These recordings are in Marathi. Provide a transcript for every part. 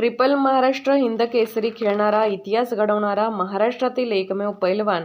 ट्रिपल महाराष्ट्र हिंद केसरी खेळणारा इतिहास घडवणारा महाराष्ट्रातील एकमेव पैलवान.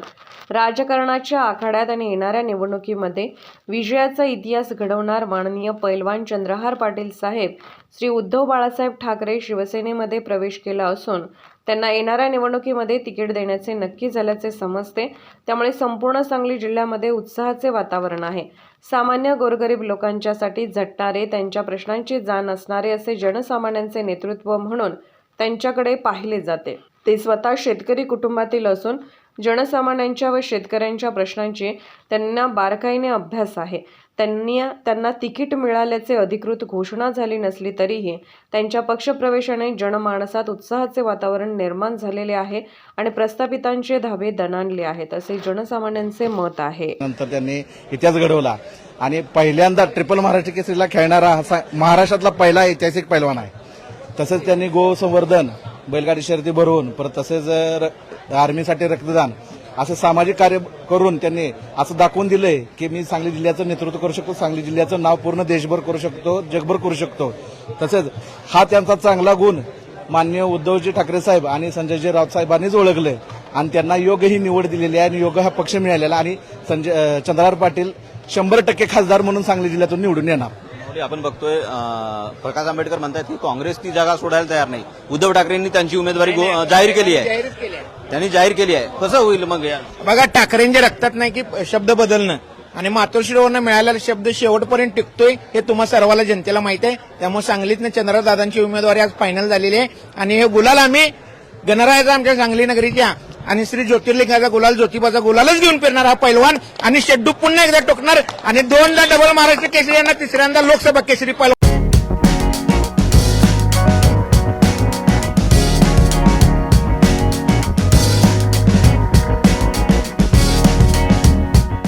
राजकारणाच्या आखाड्यात आणि येणाऱ्या निवडणुकीमध्ये विजयाचा इतिहास घडवणार माननीय पैलवान चंद्रहार पाटील साहेब श्री उद्धव बाळासाहेब ठाकरे शिवसेनेमध्ये प्रवेश केला असून त्यांना येणाऱ्या निवडणुकीमध्ये तिकीट देण्याचे नक्की झाल्याचे समजते. त्यामुळे संपूर्ण सांगली जिल्ह्यामध्ये उत्साहाचे वातावरण आहे. सामान्य गोरगरीब लोकांच्यासाठी झटणारे त्यांच्या प्रश्नांची जाण असणारे असे जनसामान्यांचे नेतृत्व म्हणून त्यांच्याकडे पाहिले जाते. ते स्वतः शेतकरी कुटुंबातील असून जनसामान्यांच्या व शेतकऱ्यांच्या प्रश्नांची त्यांना बारकाईने अभ्यास आहे. त्यांनी त्यांना तिकीट मिळाल्याचे अधिकृत घोषणा झाली नसली तरीही त्यांच्या पक्षप्रवेशाने जनमानसात उत्साहाचे वातावरण निर्माण झालेले आहे आणि प्रस्थापितांचे धाबे दणाणले आहेत असे जनसामान्यांचे मत आहे. नंतर त्यांनी इतिहास घडवला आणि पहिल्यांदा ट्रिपल महाराष्ट्र केसरीला खेळणारा हा महाराष्ट्रातला पहिला ऐतिहासिक पैलवान आहे. तसंच त्यांनी गो संवर्धन बैलगाडी शर्यती भरवून परत तसेच र- आर्मीसाठी रक्तदान असं सामाजिक कार्य करून त्यांनी असं दाखवून दिलंय की मी सांगली जिल्ह्याचं नेतृत्व करू शकतो सांगली जिल्ह्याचं नाव पूर्ण देशभर करू शकतो जगभर करू शकतो. तसेच हा त्यांचा चांगला गुण माननीय उद्धवजी ठाकरे साहेब आणि संजयजी राऊत साहेबांनीच ओळखले आणि त्यांना योग्य ही निवड दिलेली आहे आणि योग्य हा पक्ष मिळालेला आणि संजय चंद्रार चंद्रहार पाटील शंभर टक्के खासदार म्हणून सांगली जिल्ह्यातून निवडून येणार. आपण बघतोय प्रकाश आंबेडकर म्हणतायत की काँग्रेस ती जागा सोडायला तयार नाही. उद्धव ठाकरेंनी त्यांची उमेदवारी जाहीर केली आहे. त्यांनी जाहीर केली आहे. कसं होईल मग बघा ठाकरेंच्या रक्तात नाही की शब्द बदलणं. आणि मातोश्रीवरनं मिळालेला शब्द शेवटपर्यंत टिकतोय हे तुम्हा सर्वाला जनतेला माहीत आहे. त्यामुळे सांगलीतनं चंद्रदादांची उमेदवारी आज फायनल झालेली आहे. आणि हे गुलाल आम्ही गणरायाचा आमच्या सांगली नगरीच्या आणि श्री ज्योतिर्लिंगाचा गुलाल ज्योतिबाचा गुलालच घेऊन फिरणार हा पैलवान. आणि शेड्डू पुन्हा एकदा टोकणार. आणि दोनदा डबल महाराष्ट्र केसरी यांना तिसऱ्यांदा लोकसभा केसरी पैलवान.